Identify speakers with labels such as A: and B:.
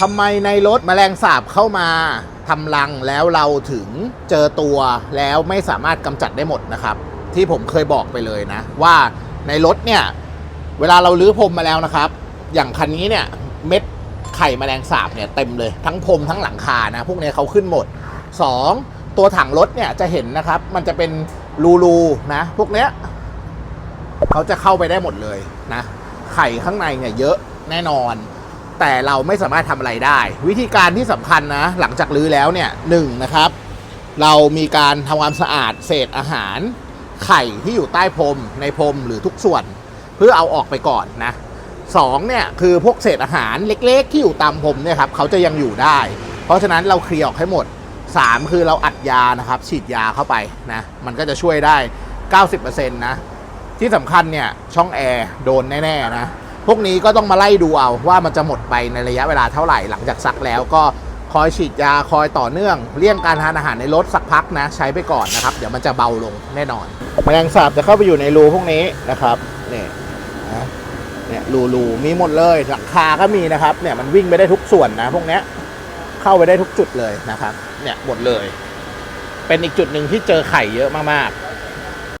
A: ทำไมในรถแมลงสาบเข้ามาทำรังแล้วเราถึงเจอตัวแล้วไม่สามารถกำจัดได้หมดนะครับ ที่ผมเคยบอกไปเลยนะ ว่าในรถเนี่ยเวลาเราลื้อพรมมาแล้วนะครับ อย่างคันนี้เนี่ยเม็ดไข่แมลงสาบเนี่ยเต็มเลยทั้งพรมทั้งหลังคานะพวกเนี้ยเขาขึ้นหมด 2. ตัวถังรถเนี่ยจะเห็นนะครับ มันจะเป็นรูๆนะพวกเนี้ยเขาจะเข้าไปได้หมดเลยนะไข่ข้างในเนี่ยเยอะแน่นอน แต่เราไม่สามารถทำอะไรได้ วิธีการที่สำคัญนะหลังจากรื้อแล้วเนี่ยหนึ่งนะครับ เรามีการทำความสะอาดเศษอาหาร ไข่ที่อยู่ใต้พรมในพรมหรือทุกส่วน เพื่อเอาออกไปก่อนนะสองเนี่ยคือพวกเศษอาหารเล็ก ๆ ที่อยู่ตามพรมเนี่ยครับเขาจะยังอยู่ได้ เพราะฉะนั้นเราเคลียร์ออกให้หมด 3 คือเราอัดยานะครับ ฉีดยาเข้าไปนะมันก็จะช่วยได้ 90%นะที่สำคัญเนี่ยช่องแอร์โดนแน่ ๆ นะ พวกนี้ก็ต้องมาไล่ดูเอาว่ามันจะหมดไปในระยะเวลาเท่าไหร่หลังจากซักแล้วก็คอยฉีดยาคอยต่อเนื่อง เลี่ยงการทานอาหารในรถสักพักนะ ใช้ไปก่อนนะครับ เดี๋ยวมันจะเบาลงแน่นอน แมลงสาบจะเข้าไปอยู่ในรูพวกนี้นะครับเนี่ยนะเนี่ยรูรูมีหมดเลยหลังคาก็มีนะครับเนี่ยมันวิ่งไปได้ทุกส่วนนะ พวกเนี้ยเข้าไปได้ทุกจุดเลยนะครับ เนี่ยหมดเลย เป็นอีกจุดหนึ่งที่เจอไข่เยอะมากๆ